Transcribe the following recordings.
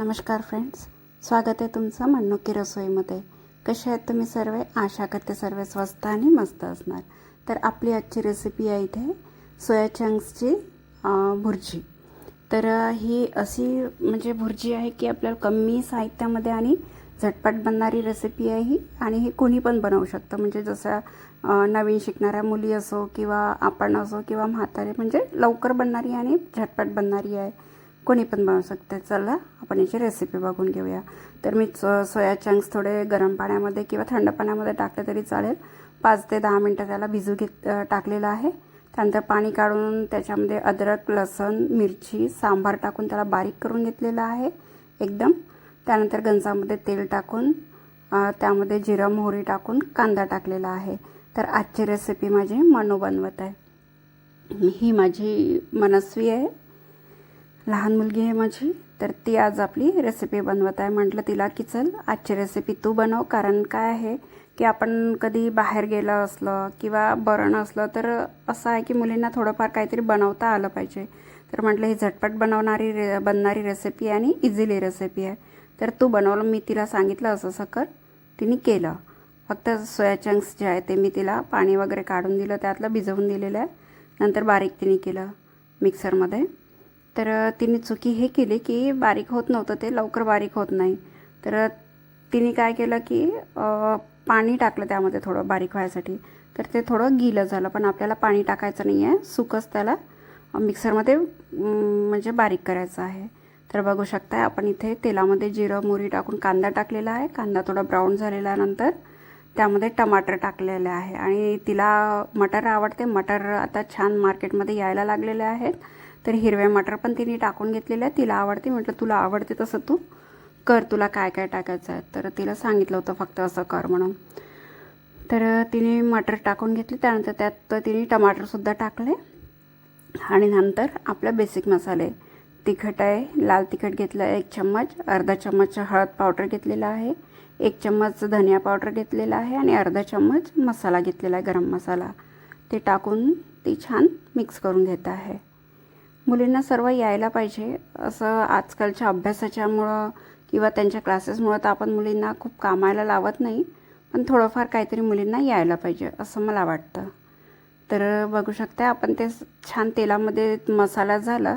नमस्कार फ्रेंड्स स्वागत आहे तुमचं मन्नुकी रसोईमध्ये. कसे आहेत तुम्ही सर्व? आशा करते सर्व स्वस्त आणि मस्त असणार. तर आपली आजची रेसिपी आहे इथे सोया चंक्सची भुर्जी. तर ही अशी म्हणजे भुर्जी आहे की आपल्याला कमी साहित्यामध्ये आणि झटपट बनणारी रेसिपी आहे ही. आणि हे कोणी पण बनवू शकतं. म्हणजे जसं नवीन शिकणाऱ्या मुली असो किंवा आपण असो किंवा म्हातारे म्हणजे लवकर बनणारी आणि झटपट बनणारी आहे. कोणी पण बनवू शकते. चला आपण याची रेसिपी बघून घेऊया. तर मी स- सोया चंक्स थोडे गरम पाण्यामध्ये किंवा थंड पाण्यामध्ये टाकले तरी चालेल. पाच ते दहा मिनटं त्याला भिजू घेत टाकलेलं आहे. त्यानंतर पाणी काढून त्याच्यामध्ये अद्रक लसण मिरची सांबार टाकून त्याला बारीक करून घेतलेलं आहे एकदम. त्यानंतर गंजामध्ये तेल टाकून त्यामध्ये जिरं मोहरी टाकून कांदा टाकलेला आहे. तर आजची रेसिपी माझी मनू बनवत आहे. ही माझी मनस्वी आहे. लहान मुलगी आहे माझी तर ती आज आपली रेसिपी बनवत आहे. म्हटलं तिला की चल आजची रेसिपी तू बनव. कारण काय आहे की आपण कधी बाहेर गेलं असलं किंवा बरं नसलं तर असं आहे की मुलींना थोडंफार काहीतरी बनवता आलं पाहिजे. तर म्हटलं ही झटपट बनवणारी रे बनणारी रेसिपी आहे आणि इझिली रेसिपी आहे. तर तू बनवलं मी तिला सांगितलं असं असं कर. तिने केलं. फक्त सोया चंक्स जे आहे ते मी तिला पाणी वगैरे काढून दिलं त्यातलं भिजवून दिलेलं आहे. नंतर बारीक तिने केलं मिक्सरमध्ये तर तिने चुकी हे केली की बारीक होत नव्हतं ते लवकर बारीक होत नाही. तर तिने काय केलं की पाणी टाकलं त्यामध्ये थोडं बारीक व्हायसाठी. तर ते थोडं गिलं झालं पण आपल्याला पाणी टाकायचं नाही आहे. सुकच त्याला मिक्सरमध्ये म्हणजे बारीक करायचं आहे. तर बघू शकता आपण इथे तेलामध्ये जिरं मुरी टाकून कांदा टाकलेला आहे. कांदा थोडा ब्राऊन झालेला नंतर त्यामध्ये टमाटर टाकलेले आहे आणि तिला मटर आवडते. मटर आता छान मार्केटमध्ये यायला लागलेले आहेत. तर हिरवे मटर पण तिने टाकून घेतलेले आहे तिला आवडते. म्हटलं तुला आवडते तसं तू कर. तुला काय काय टाकायचं आहे? तर तिला सांगितलं होतं फक्त असं कर म्हणून. तर तिने मटर टाकून घेतले. त्यानंतर त्यात तिने टमाटरसुद्धा टाकले. आणि नंतर आपले बेसिक मसाले. तिखट आहे. लाल तिखट घेतलं. आहे एक चम्मच. अर्धा चम्मच हळद पावडर घेतलेला आहे. एक चम्मच धनिया पावडर घेतलेला आहे आणि अर्धा चम्मच मसाला घेतलेला आहे गरम मसाला. ते टाकून ती छान मिक्स करून घेत आहे. मुलींना सर्व यायला पाहिजे. असं आजकालच्या अभ्यासाच्यामुळं किंवा त्यांच्या क्लासेसमुळं तर आपण मुलींना खूप कामाला लावत नाही पण थोडंफार काहीतरी मुलींना यायला पाहिजे असं मला वाटतं. तर बघू शकता आपण ते छान तेलामध्ये मसाला झाला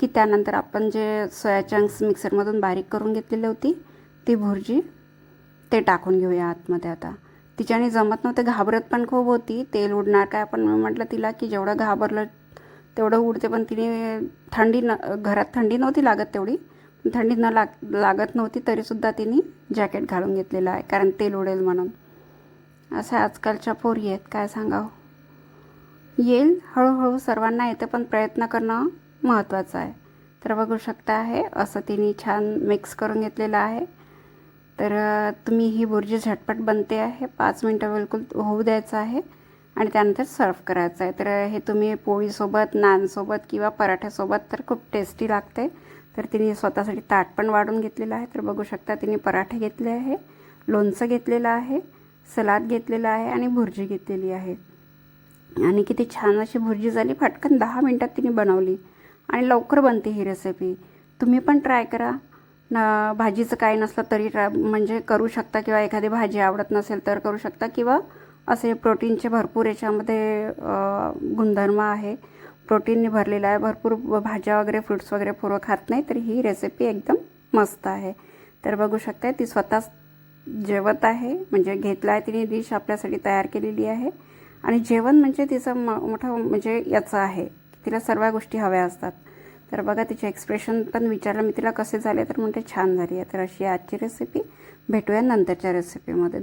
की त्यानंतर आपण जे सोया चंक्स मिक्सरमधून बारीक करून घेतलेली होती ती भुर्जी ते टाकून घेऊया आतमध्ये आता. तिच्याने जमत नव्हते घाबरत पण खूप होती. तेल उडणार काय पण मी म्हटलं तिला की जेवढं घाबरलं तेवढं उडते पण तिने थंडी न घरात थंडी नव्हती लागत तेवढी. थंडी न लाग लागत नव्हती तरीसुद्धा तिने जॅकेट घालून घेतलेलं आहे कारण तेल उडेल म्हणून. अशा आजकालच्या पोरी आहेत काय सांगावं? येईल हळूहळू सर्वांना येतं पण प्रयत्न करणं महत्त्वाचं आहे. तर बघू शकता आहे असं तिने छान मिक्स करून घेतलेलं आहे. तर तुम्ही ही बुर्जी झटपट बनते आहे. पाच मिनटं बिलकुल होऊ द्यायचं आहे आणि त्यानंतर सर्व करायचं आहे. तर हे तुम्ही पोळीसोबत नानसोबत किंवा पराठ्यासोबत तर खूप टेस्टी लागते. तर तिने स्वतःसाठी ताट पण वाढून घेतलेलं आहे. तर बघू शकता तिने पराठे घेतले आहे लोणचं घेतलेलं आहे सलाद घेतलेलं आहे आणि भुर्जी घेतलेली आहे. आणि किती छान अशी भुर्जी झाली. फटकन दहा मिनटात तिने बनवली आणि लवकर बनते ही रेसिपी तुम्ही पण ट्राय करा. न भाजीचं काही नसलं तरी म्हणजे करू शकता किंवा एखादी भाजी आवडत नसेल तर करू शकता किंवा असे प्रोटीनचे भरपूर याच्यामध्ये गुणधर्म आहे. प्रोटीनने भरलेलं आहे. भरपूर भाज्या वगैरे फ्रुट्स वगैरे पूर्व खात नाही तर ही रेसिपी एकदम मस्त आहे. तर बघू शकता ती स्वतःच जेवत आहे. म्हणजे घेतला आहे तिने डिश आपल्यासाठी तयार केलेली आहे. आणि जेवण म्हणजे तिचं म मोठं म्हणजे याचं आहे. तिला सर्व गोष्टी हव्या असतात. तर बघा तिचे एक्सप्रेशन पण विचारलं मी तिला कसे झाले? तर म्हणते छान झाली आहे. तर अशी आजची रेसिपी भेटूया नंतरच्या रेसिपीमध्ये